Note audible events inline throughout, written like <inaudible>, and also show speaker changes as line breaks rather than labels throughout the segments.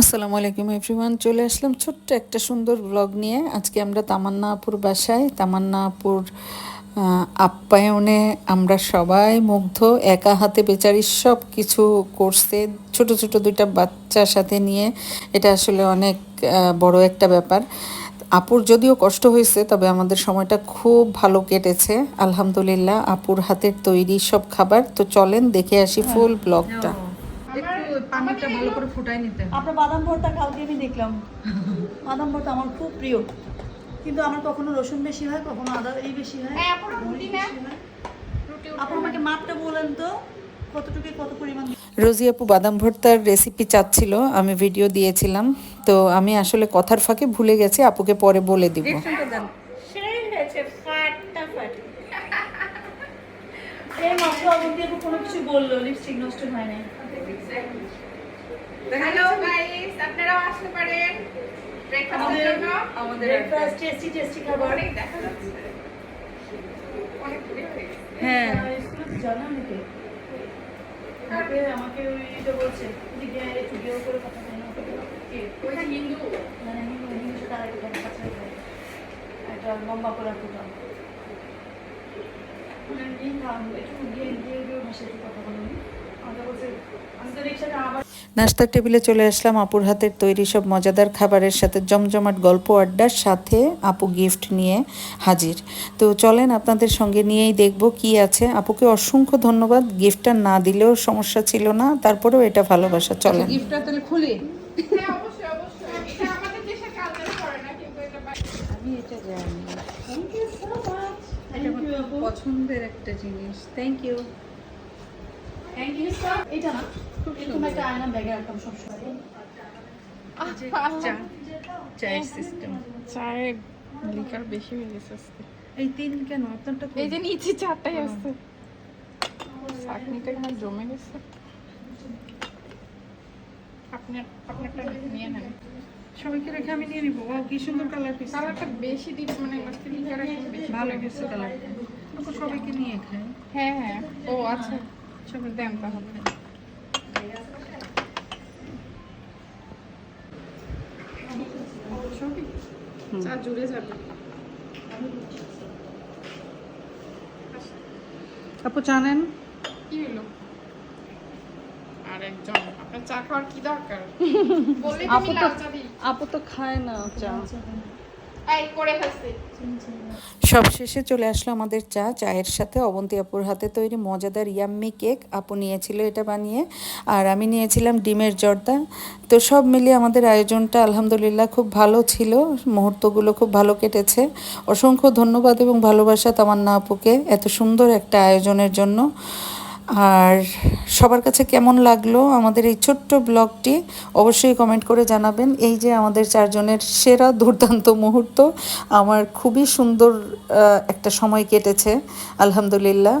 আসসালামু আলাইকুম এভরিওয়ান চলে আসলাম ছোট্ট একটা সুন্দর ব্লগ নিয়ে। আজকে আমরা তামান্না আপুর বাসায় তামান্না আপুর আপ্যায়নে আমরা সবাই মুগ্ধ একা হাতে বেচারি সব কিছু করছে ছোট ছোট দুইটা বাচ্চার সাথে নিয়ে। এটা আসলে অনেক বড় একটা ব্যাপার। আপুর যদিও কষ্ট হয়েছে তবে আমাদের সময়টা খুব ভালো কেটেছে। আলহামদুলিল্লাহ আপুর হাতের তৈরি সব খাবার। তো চলেন দেখে আসি ফুল ব্লগটা
পানিটা ভালো করে ফুটাই নিতে হবে।
আপনার বাদাম ভর্তা কালকে আমি দেখলাম। বাদাম ভর্তা আমার খুব প্রিয়। কিন্তু আমার কখনো রসুন বেশি হয় কখনো আদা এই বেশি হয়
হ্যাঁ?
আপু আমাকে মাপটা বলেন তো কতটুকু কত পরিমাণ?
রোজি আপু বাদাম ভর্তার রেসিপি চাচ্ছিল আমি ভিডিও দিয়েছিলাম। তো আমি আসলে কথার ফাঁকে ভুলে গেছি আপুকে পরে বলে দিব।
কোনো কিছু বলল লিপস্টিক নষ্ট হয় নাই।
হ্যালো গাইস আপনারাও আসতে পারেন ব্রেকফাস্টের জন্য।
আমাদের
ব্রেকফাস্ট টেস্টি টেস্টি খাবার।
অনেক দেখা যাচ্ছে। অনেক হয়ে।
হ্যাঁ।
স্কুলে জানা আমাকে আমাকে আমাকে ওই এটা বলছে যে গিয়ে বিয়ে করে কথা বলে। না
কে? ওইটা হিন্দু।
মানে আমি হিন্দু তার একটা কাছে একটা লম্বা করে একটা মানে এই খাম একটু গিয়ে গিয়ে গিয়ে ভাষা একটু কথা বলুন
নাস্তার টেবিলে চলে আসলাম আপুর হাতের তৈরি সব মজাদার খাবারের সাথে জমজমাট গল্প আড্ডার সাথে আপু গিফট নিয়ে হাজির। তো চলেন আপনাদের সঙ্গে নিয়েই দেখব কি আছে। আপুকে অসংখ্য ধন্যবাদ। গিফটটা না দিলেও সমস্যা ছিল না তারপরেও এটা ভালোবাসা। চলেন।
গিফটটা তাহলে খুলি।
হ্যাঁ অবশ্যই অবশ্যই। এটা আমাদের দেশে কালচার করে না কিন্তু এটা বাইরে
আমি এটা জানি
থ্যাংক ইউ সো মাচ
এটা
থ্যাংক ইউ
আমার
আপু।
পছন্দের একটা জিনিস। থ্যাংক ইউ
এটা না এরকম একটা আয়না ব্যাগে রাখতাম সবসময়
চা চায়ের সিস্টেম
চায়ের লিকার বেশি হয়ে গেছে আজকে
এই তিন কেন আপনারটা
এই যে নিচে চারটাই আছে চাটনিটা কেমন জমে গেছে
আপনার আপনারটা নিয়ে নেন
সবাইকে রেখে আমি নিয়ে নিবো ও কি সুন্দর কালার পিস
কালারটা বেশি দিলে মানে লিকার এখন বেশি
ভালো গেছে কালারটা ওকে সবাইকে নিয়ে খাই
হ্যাঁ হ্যাঁ ও আচ্ছা সবাই দেন তাহলে। চা জুড়ে যাবে।
আপু জানেন
কি হলো? আপনার চা খাওয়ার কি দরকার? <laughs>
আপু তো আপু তো খায় না চা।
এই, করে ফেলছি।
সব শেষে চলে আসলো আমাদের চা। চায়ের সাথে অবন্তী আপুর হাতে তৈরি মজাদার ইয়াম্মি কেক। আপু নিয়েছিল এটা বানিয়ে, আর আমি নিয়েছিলাম ডিমের জর্দা। তো সব মিলিয়ে আমাদের আয়োজনটা আলহামদুলিল্লাহ খুব ভালো ছিল। মুহূর্তগুলো খুব ভালো কেটেছে। অসংখ্য ধন্যবাদ এবং ভালোবাসা তামান্না আপুকে এত সুন্দর একটা আয়োজনের জন্য। আর সবার কাছে কেমন লাগল আমাদের এই ছোট্ট ব্লগটি অবশ্যই কমেন্ট করে জানাবেন। এই যে আমাদের চারজনের সেরা দুর্দান্ত মুহূর্ত, আমার খুবই সুন্দর একটা সময় কেটেছে, আলহামদুলিল্লাহ।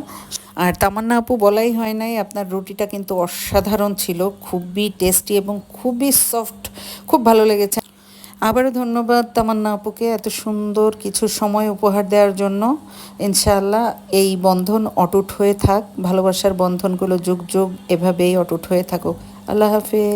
আর তামান্না আপু বলাই হয় নাই, আপনার রুটিটা কিন্তু অসাধারণ ছিল, খুবই টেস্টি এবং খুবই সফট খুব ভালো লেগেছে। আবারও ধন্যবাদ তামান্না আপুকে এত সুন্দর কিছু সময় উপহার দেওয়ার জন্য। ইনশাআল্লাহ এই বন্ধন অটুট হয়ে থাক, ভালোবাসার বন্ধনগুলো যুগ যুগ এভাবেই অটুট হয়ে থাকুক। আল্লাহ হাফিজ।